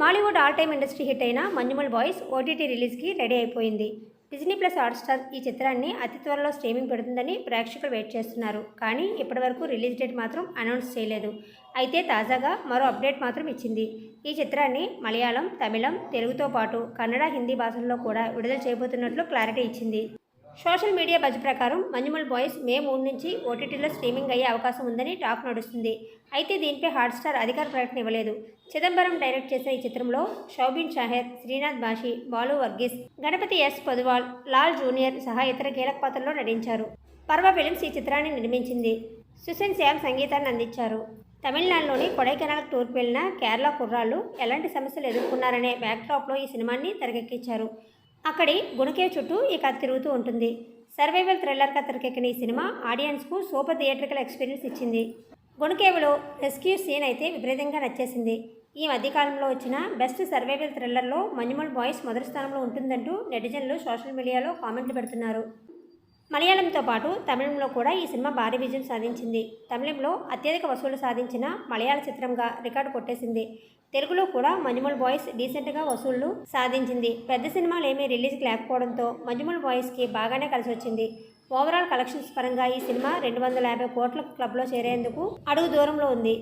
Mollywood all time industry hit అయిన Manjummel boys OTT రిలీజ్కి ready అయిపోయింది. డిజ్నీ ప్లస్ హాట్స్టార్ ఈ చిత్రాన్ని అతి త్వరలో స్ట్రీమింగ్ పెడుతుందని ప్రేక్షకులు వెయిట్ చేస్తున్నారు. కానీ ఇప్పటివరకు రిలీజ్ డేట్ మాత్రం అనౌన్స్ చేయలేదు. అయితే తాజాగా మరో అప్డేట్ మాత్రం ఇచ్చింది. ఈ చిత్రాన్ని మలయాళం తమిళం తెలుగుతో పాటు కన్నడ హిందీ భాషల్లో కూడా విడుదల చేయబోతున్నట్లు క్లారిటీ ఇచ్చింది. సోషల్ మీడియా బజ్ ప్రకారం మంజుమల్ బాయ్స్ మే మూడు నుంచి ఓటీటీలో స్ట్రీమింగ్ అయ్యే అవకాశం ఉందని టాక్ నడుస్తుంది. అయితే దీనిపై హాట్స్టార్ అధికార ప్రకటన ఇవ్వలేదు. చిదంబరం డైరెక్ట్ చేసిన ఈ చిత్రంలో షౌబిన్ షాహెర్ శ్రీనాథ్ బాషి బాలు వర్గీస్ గణపతి ఎస్ పొదువాల్ లాల్ జూనియర్ సహా ఇతర కీలక పాత్రల్లో నటించారు. పర్వ ఫిలిమ్స్ ఈ చిత్రాన్ని నిర్మించింది. సుశీన్ శ్యామ్ సంగీతాన్ని అందించారు. తమిళనాడులోని కొడైకెనాల్ టూర్కి వెళ్ళిన కేరళ కుర్రాళ్ళు ఎలాంటి సమస్యలు ఎదుర్కొన్నారనే బ్యాక్డ్రాప్లో ఈ సినిమాని తెరకెక్కించారు. అక్కడి గుణకే చుట్టూ ఈ కథ తిరుగుతూ ఉంటుంది. సర్వైవల్ థ్రిల్లర్గా తెరకెక్కిన ఈ సినిమా ఆడియన్స్కు సూపర్ థియేట్రికల్ ఎక్స్పీరియన్స్ ఇచ్చింది. గుణకేవులో రెస్క్యూ సీన్ అయితే విపరీతంగా నచ్చేసింది. ఈ మధ్యకాలంలో వచ్చిన బెస్ట్ సర్వైవల్ థ్రిల్లర్లో మన్యుమల్ బాయ్స్ మొదటి స్థానంలో ఉంటుందంటూ నెటిజన్లు సోషల్ మీడియాలో కామెంట్లు పెడుతున్నారు. మలయాళంతో పాటు తమిళంలో కూడా ఈ సినిమా భారీ విజయం సాధించింది. తమిళంలో అత్యధిక వసూలు సాధించిన మలయాళ చిత్రంగా రికార్డు కొట్టేసింది. తెలుగులో కూడా మంజుమల్ బాయ్స్ డీసెంట్గా వసూళ్ళు సాధించింది. పెద్ద సినిమాలు ఏమీ రిలీజ్కి లేకపోవడంతో మంజుమల్ బాయ్స్కి బాగానే కలిసి వచ్చింది ఓవరాల్ కలెక్షన్స్ పరంగా ఈ సినిమా రెండు వందల యాభై కోట్ల క్లబ్లో చేరేందుకు అడుగు దూరంలో ఉంది.